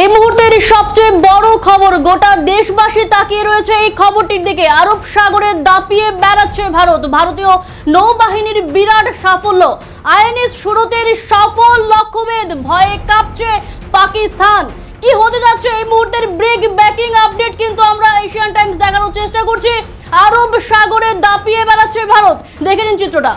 এই মুহূর্তের সবচেয়ে বড় খবর, গোটা দেশবাসী তাকিয়ে রয়েছে এই খবরটির দিকে। আরব সাগরে দাপিয়ে বেড়াচ্ছে ভারত। ভারতীয় নৌবাহিনীর বিরাট সাফল্য। আইএনএস শুরুতের সফল লক্ষ্যভেদ ভয়ে কাঁপছে পাকিস্তান। কি হতে যাচ্ছে এই মুহূর্তের ব্রেক ব্যাকিং আপডেট কিন্তু আমরা এশিয়ান টাইমস দেখানোর চেষ্টা করছি। আরব সাগরে দাপিয়ে বেড়াচ্ছে ভারত। দেখে নিন চিত্রটা।